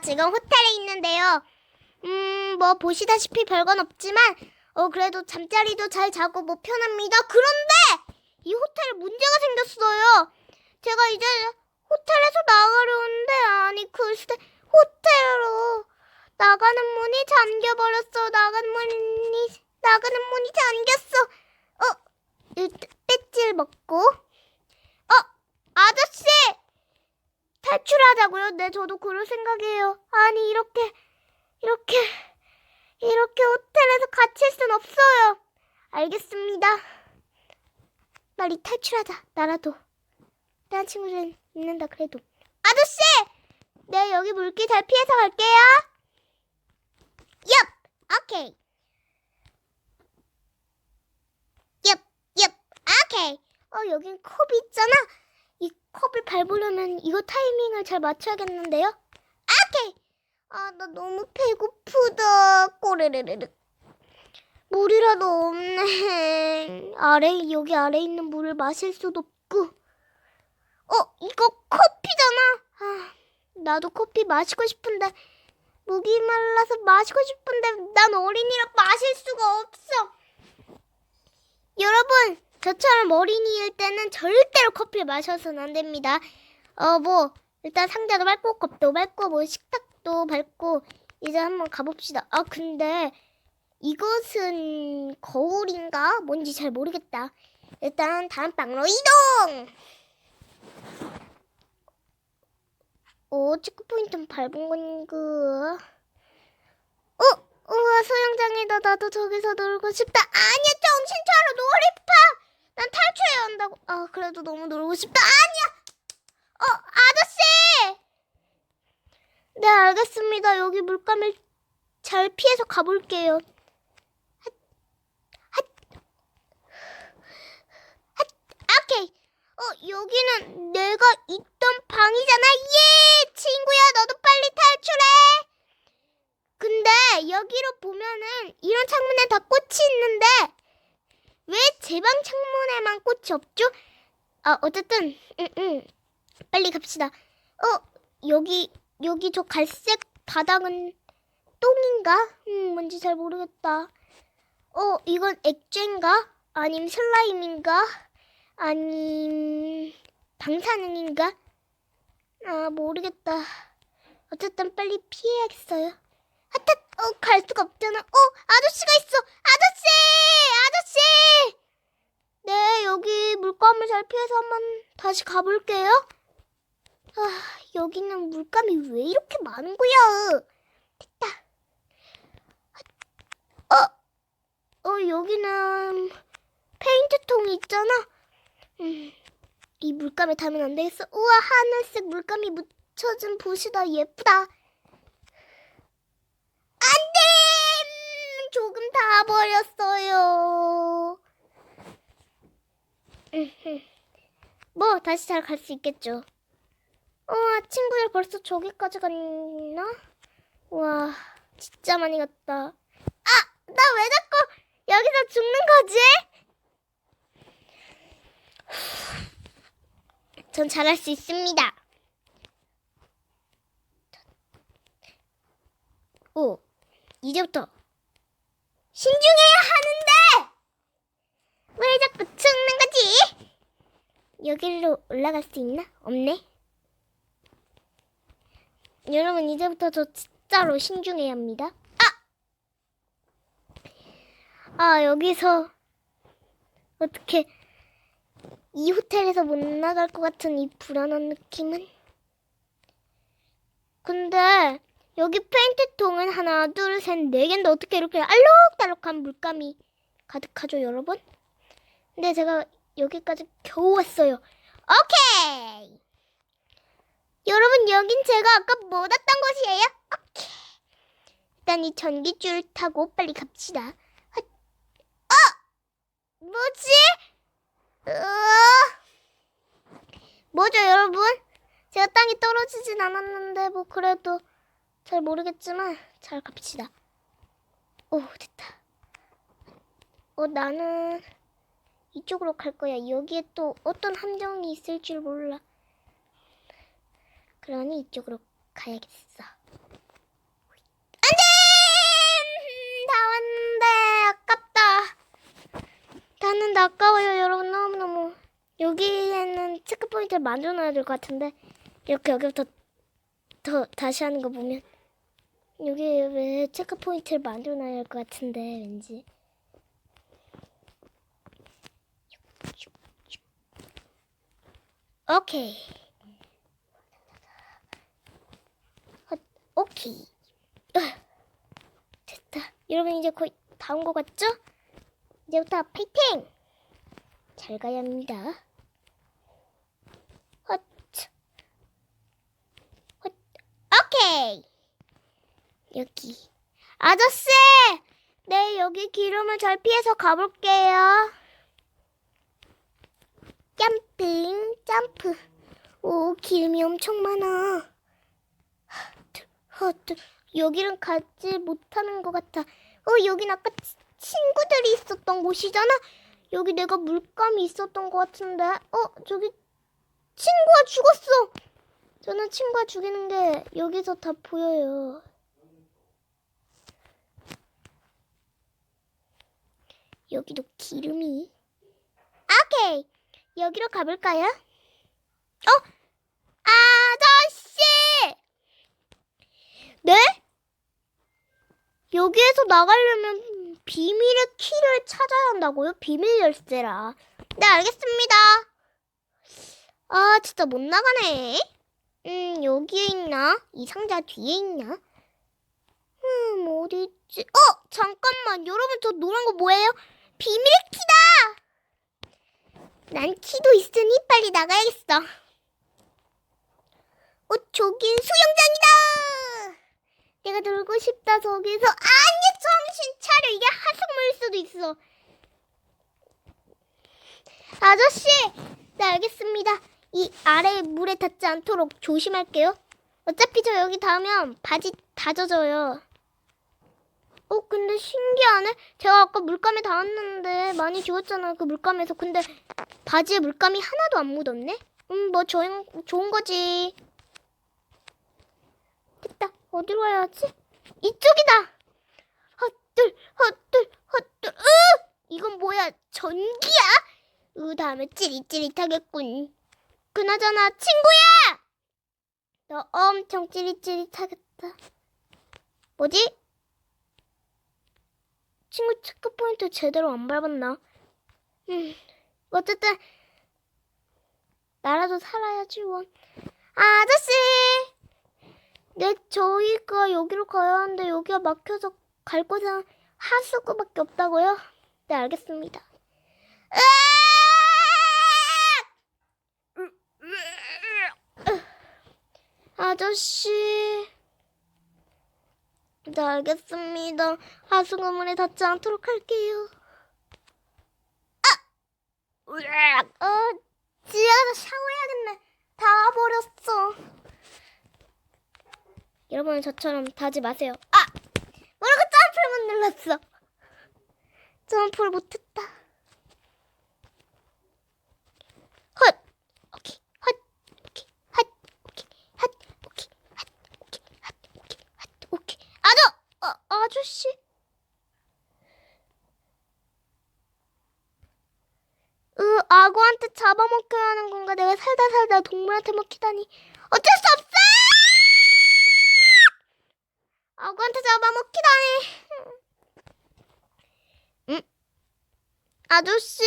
지금 호텔에 있는데요. 음, 뭐 보시다시피 별건 없지만 어 그래도 잠자리도 잘 자고 뭐 편합니다. 그런데 이 호텔에 문제가 생겼어요. 제가 이제 호텔에서 나가려는데 아니 글쎄 호텔로 나가는 문이 잠겨버렸어. 나가는 문이 나가는 문이 잠겼어. 어, 일단 먹고 어, 아저씨 탈출하자고요? 네, 저도 그럴 생각이에요. 아니, 이렇게, 이렇게, 이렇게 호텔에서 갇힐 순 없어요. 알겠습니다. 빨리 탈출하자, 나라도. 다른 친구들은 있는다, 그래도. 아저씨! 네, 여기 물길 잘 피해서 갈게요. 얍! 오케이. 얍! 얍! 오케이. 어, 여긴 컵이 있잖아. 이 컵을 밟으려면 이거 타이밍을 잘 맞춰야겠는데요? 오케이! 아, 나 너무 배고프다. 꼬르르르르. 물이라도 없네. 아래, 여기 아래 있는 물을 마실 수도 없고. 어, 이거 커피잖아. 아, 나도 커피 마시고 싶은데, 목이 말라서 마시고 싶은데, 난 어린이라 마실 수가 없어. 여러분, 저처럼 어린이일 때는 절대로 커피를 마셔서는 안 됩니다. 어, 뭐, 일단 상자도 밟고, 컵도 밟고, 뭐, 식탁도 밟고, 이제 한번 가봅시다. 아, 근데, 이것은 거울인가? 뭔지 잘 모르겠다. 일단, 다음 방으로 이동! 어, 체크포인트 밟은 건가? 어, 우와, 수영장이다. 나도 저기서 놀고 싶다. 아니야, 정신 차려, 놀이파! 난 탈출해야 한다고. 아, 그래도 너무 놀고 싶다. 아니야! 어, 아저씨! 네, 알겠습니다. 여기 물감을 잘 피해서 가볼게요. 핫, 핫, 핫, 오케이. 어, 여기는 내가 있던 방이잖아. 예! 친구야, 너도 빨리 탈출해! 근데 여기로 보면은 이런 창문에 다 꽃이 있는데 왜 제 방 창문에만 꽃이 없죠? 아 어쨌든 응, 응. 빨리 갑시다. 어 여기 여기 저 갈색 바닥은 똥인가? 음 뭔지 잘 모르겠다. 어 이건 액체인가? 아님 슬라임인가? 아님 방사능인가? 아 모르겠다. 어쨌든 빨리 피해야겠어요. 하타, 어, 갈 수가 없잖아. 어, 아저씨가 있어. 아저씨! 아저씨! 네, 여기 물감을 잘 피해서 한번 다시 가볼게요. 아, 여기는 물감이 왜 이렇게 많은 거야? 됐다. 어, 어, 여기는 페인트통이 있잖아. 음, 이 물감에 닿으면 안 되겠어. 우와, 하늘색 물감이 묻혀진 붓이다. 예쁘다. 안 돼! 음, 조금 다 버렸어요. 다시 잘 갈 수 있겠죠. 어, 친구들 벌써 저기까지 갔나? 와, 진짜 많이 갔다. 아! 나 왜 자꾸 여기서 죽는 거지? 전 잘할 수 있습니다. 오, 이제부터 신중해야 하는데 왜 자꾸 죽는 거지? 여기로 올라갈 수 있나? 없네. 여러분 이제부터 저 진짜로 신중해야 합니다. 아, 아 여기서 어떻게 이 호텔에서 못 나갈 것 같은 이 불안한 느낌은? 근데 여기 페인트통은 하나, 둘, 셋, 네 개인데 어떻게 이렇게 알록달록한 물감이 가득하죠, 여러분? 근데 제가 여기까지 겨우 왔어요. 오케이! 여러분, 여긴 제가 아까 못 왔던 곳이에요. 오케이. 일단 이 전기줄 타고 빨리 갑시다. 헛. 어! 뭐지? 으아! 뭐죠, 여러분? 제가 땅이 떨어지진 않았는데, 뭐, 그래도. 잘 모르겠지만 잘 갑시다. 오 됐다. 어 나는 이쪽으로 갈 거야. 여기에 또 어떤 함정이 있을 줄 몰라. 그러니 이쪽으로 가야겠어. 안 돼! 다 왔는데 아깝다. 다 왔는데 아까워요 여러분 너무너무. 여기에는 체크 포인트를 만들어놔야 될 것 같은데 이렇게 여기부터 더 다시 하는 거 보면 여기 왜 체크 포인트를 만들어놔야 할 것 같은데 왠지. 오케이. 어, 오케이. 으, 됐다. 여러분 이제 거의 다 온 것 같죠? 이제부터 파이팅! 잘 가야 합니다. 오케이. 여기. 아저씨! 네, 여기 기름을 잘 피해서 가볼게요. 점핑, 점프. 오, 기름이 엄청 많아. 어, 또 여기는 가지 못하는 것 같아. 어, 여긴 아까 치- 친구들이 있었던 곳이잖아. 여기 내가 물감이 있었던 것 같은데. 어, 저기 친구가 죽었어. 저는 친구가 죽이는 게 여기서 다 보여요. 여기도 기름이. 오케이. 여기로 가볼까요? 어? 아저씨! 네? 여기에서 나가려면 비밀의 키를 찾아야 한다고요? 비밀 열쇠라. 네, 알겠습니다. 아, 진짜 못 나가네. 음, 여기에 있나? 이 상자 뒤에 있나? 음, 어디 있지? 어, 잠깐만. 여러분, 저 노란 거 뭐예요? 비밀의 키다! 난 키도 있으니 빨리 나가야겠어. 어, 저긴 수영장이다! 내가 놀고 싶다, 저기서. 아니, 정신 차려. 이게 하수물일 수도 있어. 아저씨! 네, 알겠습니다. 이 아래 물에 닿지 않도록 조심할게요. 어차피 저 여기 닿으면 바지 다 젖어요. 어, 근데 신기하네. 제가 아까 물감에 닿았는데 많이 지웠잖아, 그 물감에서. 근데 바지에 물감이 하나도 안 묻었네? 음, 뭐 좋은, 좋은 거지. 됐다. 어디로 가야 하지? 이쪽이다. 헛들, 헛들, 헛들. 으! 이건 뭐야? 전기야? 으, 다음에 찌릿찌릿하겠군. 그나저나 친구야! 너 엄청 찌릿찌릿하겠다. 뭐지? 친구 체크포인트 제대로 안 밟았나? 음, 어쨌든 나라도 살아야지 원. 아저씨! 네, 저희가 여기로 가야 하는데 여기가 막혀서 갈 곳은 하수구밖에 없다고요? 네, 알겠습니다. 으악! 아저씨. 네, 알겠습니다. 하수구문에 닿지 않도록 할게요. 아! 으악! 어, 지하에서 샤워해야겠네. 다 버렸어. 여러분은 저처럼 닿지 마세요. 아! 모르고 점프를 못 눌렀어. 점프를 못했다. 헛! 오케이. 헛! 오케이. 헛! 오케이. 헛! 오케이. 헛! 오케이. 헛! 오케이. 헛! 오케이. 아저! 어, 아저씨? 으, 악어한테 잡아먹혀야 하는 건가? 내가 살다 동물한테 먹히다니. 어쩔 수 없어! 악어한테 잡아먹히다니. 응? 아저씨.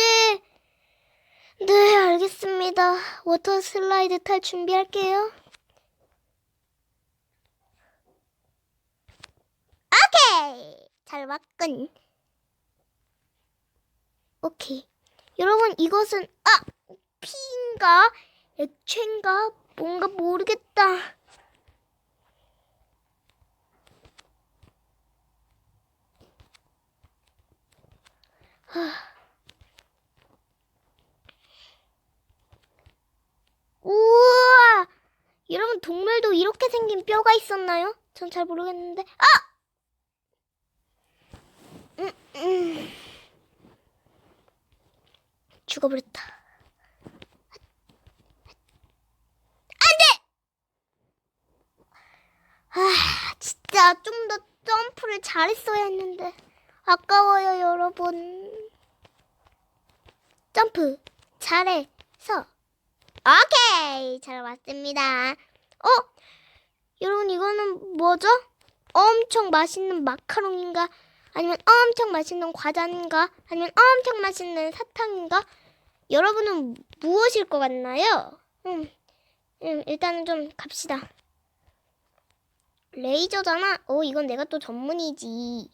네, 알겠습니다. 워터 슬라이드 탈 준비할게요. 오케이. 잘 왔군. 오케이. 여러분, 이것은, 아! 피인가? 액체인가? 뭔가 모르겠다. 우와! 여러분, 동물도 이렇게 생긴 뼈가 있었나요? 전 잘 모르겠는데. 아! 음, 음. 죽어버렸다. 안 돼! 아, 진짜 좀 더 점프를 잘했어야 했는데 아까워요, 여러분. 점프 잘해서 오케이 잘 왔습니다. 어, 여러분 이거는 뭐죠? 엄청 맛있는 마카롱인가? 아니면 엄청 맛있는 과자인가? 아니면 엄청 맛있는 사탕인가? 여러분은 무엇일 것 같나요? 음, 음 일단은 좀 갑시다. 레이저잖아. 어, 이건 내가 또 전문이지.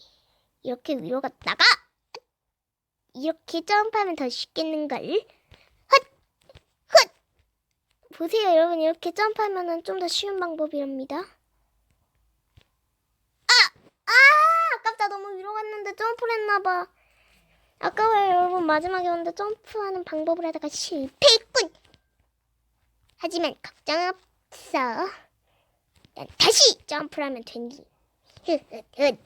이렇게 위로 갔다가 이렇게 점프하면 더 쉽겠는걸? 헛! 헛! 보세요, 여러분. 이렇게 점프하면은 좀더 쉬운 방법이랍니다. 아! 아! 아깝다. 너무 위로 갔는데 점프를 했나봐. 아까워요, 여러분. 마지막에 왔는데 점프하는 방법을 하다가 실패했군. 하지만 걱정 없어. 난 다시 점프를 하면 되니. 짠!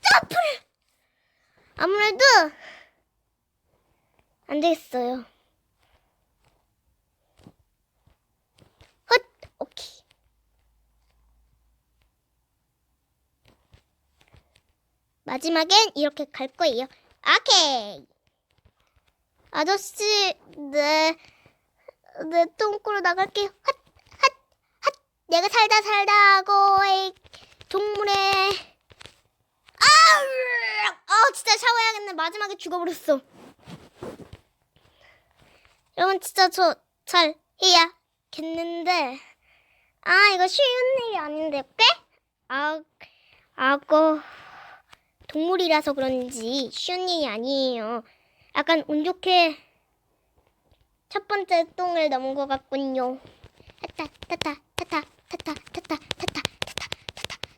점프를! 아무래도 안 되겠어요. 헛! 오케이. 마지막엔 이렇게 갈 거예요. 오케이. 아저씨, 네. 내 똥꾸로 나갈게요. 핫, 핫, 핫. 내가 살다 살다 하고 의 동물의 아우, 아 진짜 샤워해야겠네. 마지막에 죽어버렸어. 여러분 진짜 저 잘 해야겠는데 아 이거 쉬운 일이 아닌데 꽤? 아, 악어 동물이라서 그런지 쉬운 일이 아니에요. 약간 운 좋게 첫 번째 똥을 넘은 것 같군요. 타타 타타 타타 타타 타타 타타 타타 타타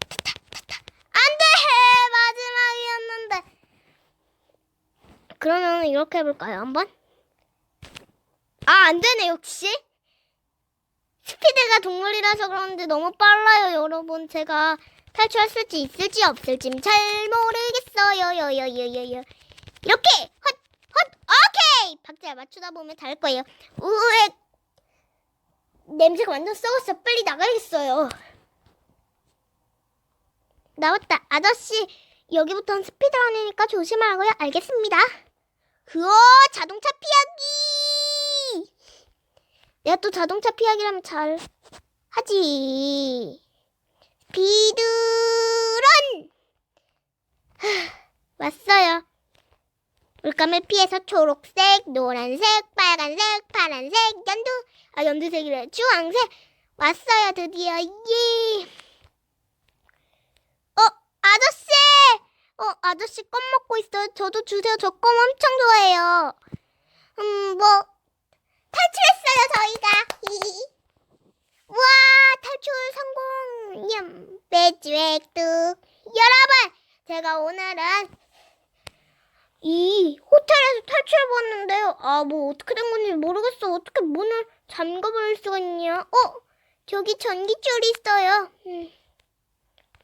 타타 타타 안돼 마지막이었는데. 그러면 이렇게 해볼까요 한번? 아 안되네 역시. 스피드가 동물이라서 그런데 너무 빨라요 여러분. 제가 탈출할 수 있을지 없을지 잘 모르겠어요. 요요요요요. 이렇게 헛헛 오케이 박자 맞추다 보면 다할 거예요. 우에 냄새가 완전 썩었어. 빨리 나가야겠어요. 나왔다. 아저씨 여기부터는 스피드런이니까 조심하고요. 알겠습니다. 그어 자동차 피하기. 내가 또 자동차 피하기라면 잘 하지. 스피드런 하, 왔어요. 물감을 피해서 초록색, 노란색, 빨간색, 파란색, 연두, 아 연두색이래, 주황색 왔어요 드디어 예. 어 아저씨, 어 아저씨 껌 먹고 있어요. 저도 주세요. 저 껌 엄청 좋아해요. 음 뭐 탈출했어요 저희가. 와 탈출 성공. 냠 배지획득. 여러분 제가 오늘은 이 호텔에서 탈출해봤는데요. 아, 뭐 어떻게 된 건지 모르겠어. 어떻게 문을 잠가버릴 수가 있냐? 어, 저기 전기줄이 있어요. 음.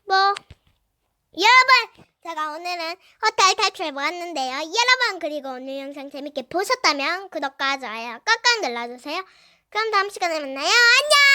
뭐, 여러분, 제가 오늘은 호텔 탈출해보았는데요. 여러분, 그리고 오늘 영상 재밌게 보셨다면 구독과 좋아요 꽉꽉 눌러주세요. 그럼 다음 시간에 만나요. 안녕!